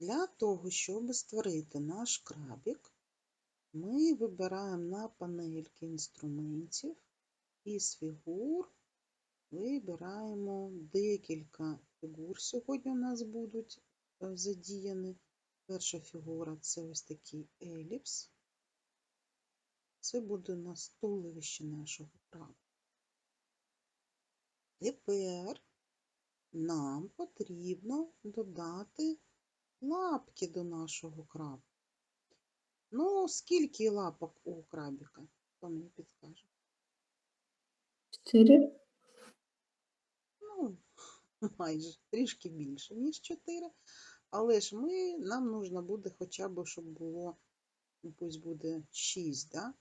Для того, щоб створити наш крабік, ми вибираємо на панельки інструментів із фігур вибираємо декілька фігур. Сьогодні у нас будуть е, задіяні. Перша фігура це ось такий еліпс. Це буде у нас туловище нашого краба. Тепер нам потрібно додати лапки до нашого краба. Ну, скільки лапок у крабіка? Хто мені підкаже? Чотири. Ну, майже трішки більше, ніж 4. Але ж ми, нам нужно буде хоча б, щоб було, ну, пусть буде 6, да?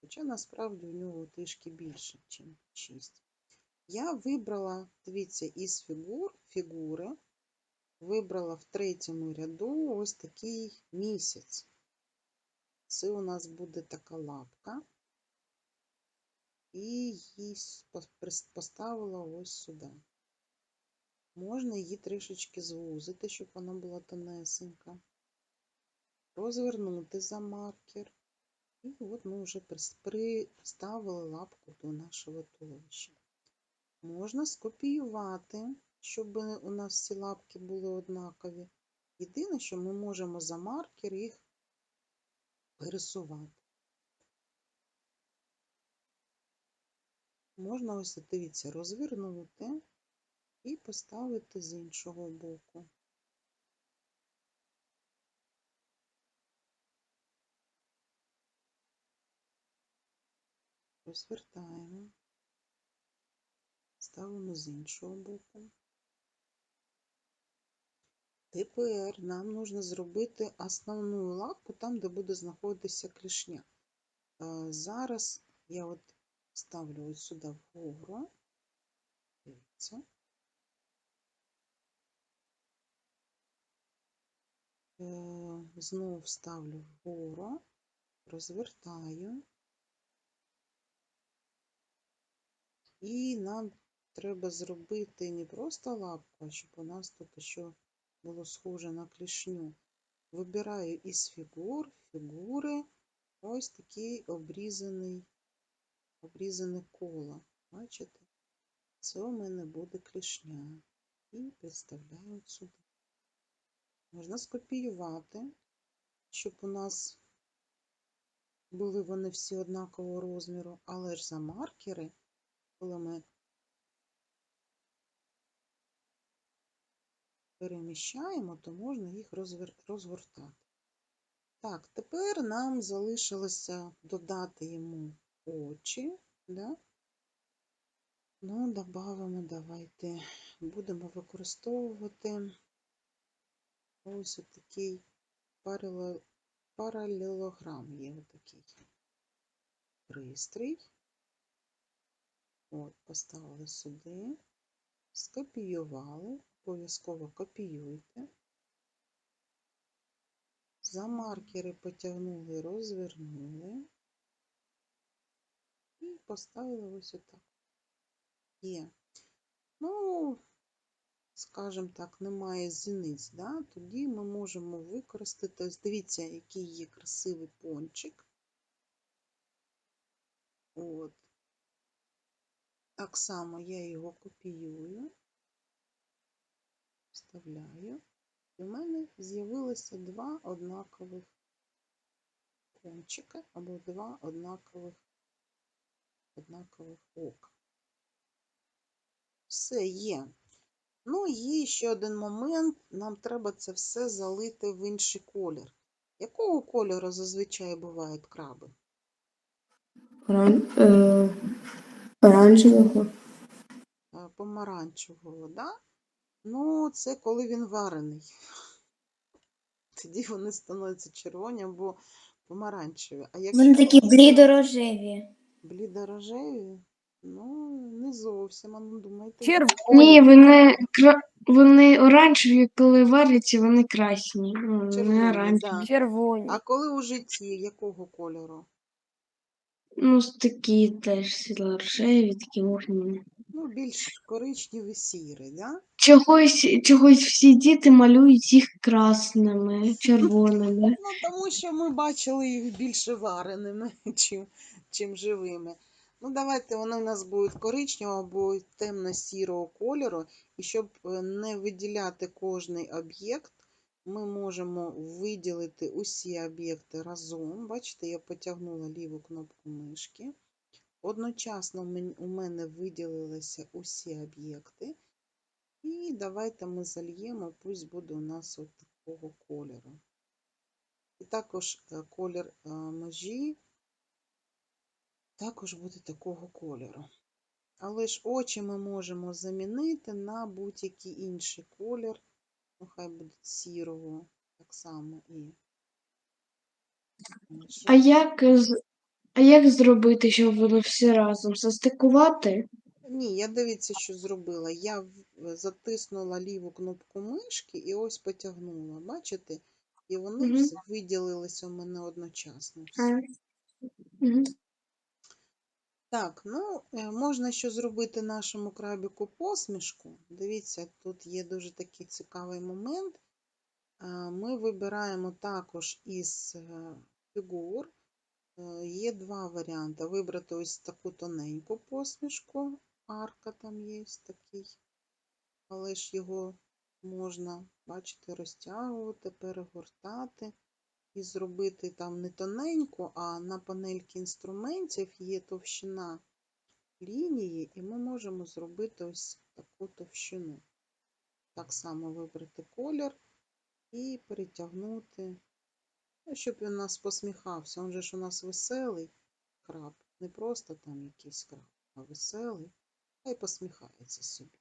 Хоча насправді у нього трішки більше, ніж 6. Я вибрала, дивіться, із фігур, фігури, вибрала в третьому ряду ось такий місяць. Це у нас буде така лапка. І її поставила ось сюди. Можна її трішечки звузити, щоб вона була тонесенька. Розвернути за маркер. І от ми вже приставили лапку до нашого туловища. Можна скопіювати, щоб у нас всі лапки були однакові. Єдине, що ми можемо за маркер їх пересувати. Можна ось, дивіться, розвернути і поставити з іншого боку. Розвертаємо, ставимо з іншого боку. Тепер нам нужно зробити основну лапку там, де буде знаходитися клішня. Е, Зараз я от ставлю ось сюди вгору. Дивіться. Е, Знову ставлю вгору, розвертаю. І нам треба зробити не просто лапку, а щоб у нас тут ще було схоже на клішню. Вибираю із фігур, фігури, ось такий обрізаний, обрізане коло. Бачите? Це у мене буде клішня. І представляю сюди. Можна скопіювати, щоб у нас були вони всі однакового розміру, але ж за маркери, коли ми переміщаємо, то можна їх розгортати. Так, тепер нам залишилося додати йому очі. Да? Ну, додамо, давайте. Будемо використовувати ось такий парале- паралелограм є отакий пристрій. От, поставили сюди, скопіювали, обов'язково копіюйте. За маркери потягнули, розвернули і поставили ось отак. Є. Ну, скажімо так, немає зіниць, да? тоді ми можемо використати, дивіться, який є красивий пончик. От. Так само я його копіюю, вставляю. І в мене з'явилося два однакових кончика або два однакових, однакових ока. Все є. Ну, є ще один момент. Нам треба це все залити в інший колір. Якого кольору зазвичай бувають краби? Оран... Е... Оранжевого. Е, Помаранчевого, да? Ну, це коли він варений. Тоді вони становляться червоні або помаранчеві. А якщо Вони такі блідорожеві. блідорожеві, ну, не зовсім, а ну думайте. Ні, вони, кра- вони оранжеві, коли варяться, вони красні. Ну, Червоні, не оранжеві. да. Червоні. А коли у житті якого кольору? Ну, такі теж світло-рожеві, такі вогняні. Ну, більш коричневий сірий, да? Чогось, чогось всі діти малюють їх красними, червоними. Ну, тому що ми бачили їх більше вареними, чим, чим живими. Ну, давайте вони у нас будуть коричневого або темно-сірого кольору. І щоб е, не виділяти кожний об'єкт, ми можемо виділити усі об'єкти разом. Бачите, я потягнула ліву кнопку мишки. Одночасно у мене виділилися усі об'єкти. І давайте ми зальємо, пусть буде у нас от такого кольору. І також е, колір е, межі також буде такого кольору. Але ж очі ми можемо замінити на будь-який інший колір. Ну, хай буде сірого, так само і. А як, з- а як зробити, щоб воно всі разом застикувати? Ні, я дивіться, що зробила. Я в- затиснула ліву кнопку мишки і ось потягнула. Бачите? І вони Мгм. всі виділилися у мене одночасно. всі. Мгм. Так, ну е, можна ще зробити нашому крабіку посмішку. Дивіться, тут є дуже такий цікавий момент. Ми вибираємо також із е, фігур. Є два варіанти. Вибрати ось таку тоненьку посмішку, арка там є такий, але ж його можна, бачите, розтягувати, перегортати і зробити там не тоненьку, а на панельки інструментів є товщина лінії, і ми можемо зробити ось таку товщину. Так само вибрати колір і перетягнути, ну, щоб він нас посміхався. Він же ж у нас веселий краб, не просто там якийсь краб, а веселий, хай посміхається собі.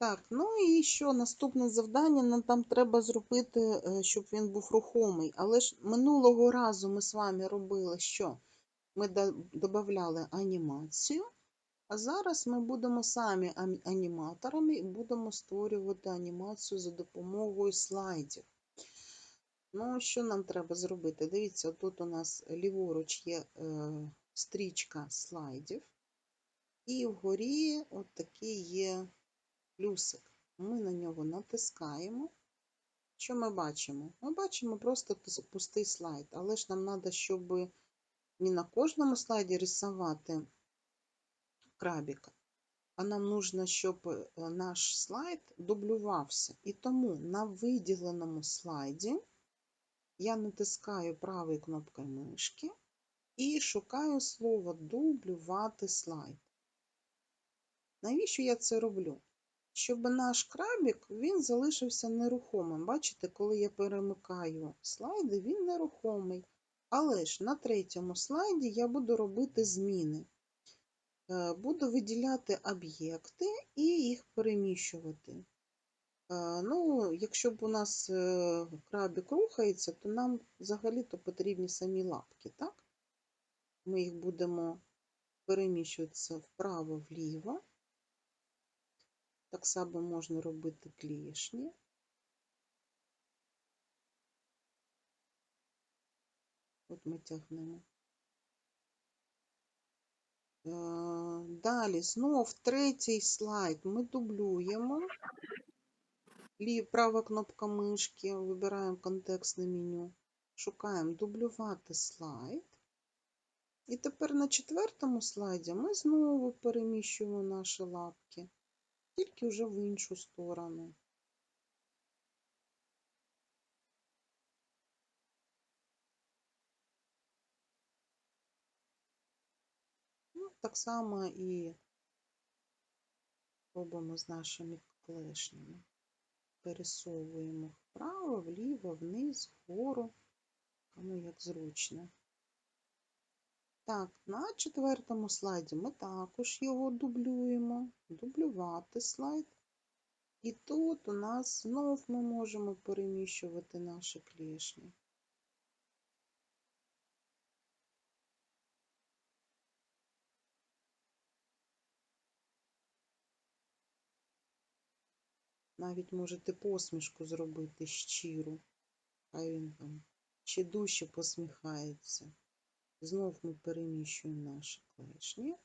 Так, ну і що наступне завдання нам там треба зробити, е, щоб він був рухомий. Але ж минулого разу ми з вами робили що? Ми додавали анімацію, а зараз ми будемо самі аніматорами і будемо створювати анімацію за допомогою слайдів. Ну, що нам треба зробити? Дивіться, тут у нас ліворуч є е, стрічка слайдів, і вгорі от є плюсик. Ми на нього натискаємо. Що ми бачимо? Ми бачимо просто пустий слайд, але ж нам треба, щоб не на кожному слайді рисувати крабіка, а нам нужно, щоб е, наш слайд дублювався. І тому на виділеному слайді я натискаю правою кнопкою мишки і шукаю слово дублювати слайд. Навіщо я це роблю? Щоб наш крабік він залишився нерухомим. Бачите, коли я перемикаю слайди, він нерухомий. Але ж на третьому слайді я буду робити зміни. Е, Буду виділяти об'єкти і їх переміщувати. Е, Ну, якщо б у нас е, крабік рухається, то нам взагалі-то потрібні самі лапки, так? Ми їх будемо переміщуватися вправо-вліво. Так само можна робити клішні. От ми тягнемо. Е, Далі знов третій слайд ми дублюємо. Права кнопка мишки, вибираємо контекстне меню, шукаємо дублювати слайд. І тепер на четвертому слайді ми знову переміщуємо наші лапки, тільки вже в іншу сторону. Ну, так само і робимо з нашими клешнями. Пересовуємо вправо, вліво, вниз, вгору, кому як зручно. Так, на четвертому слайді ми також його дублюємо, дублювати слайд. І тут у нас знов ми можемо переміщувати наші клешні. Навіть можете посмішку зробити щиру. Хай він там ще дужче посміхається. Знов ми переміщуємо наші клешні.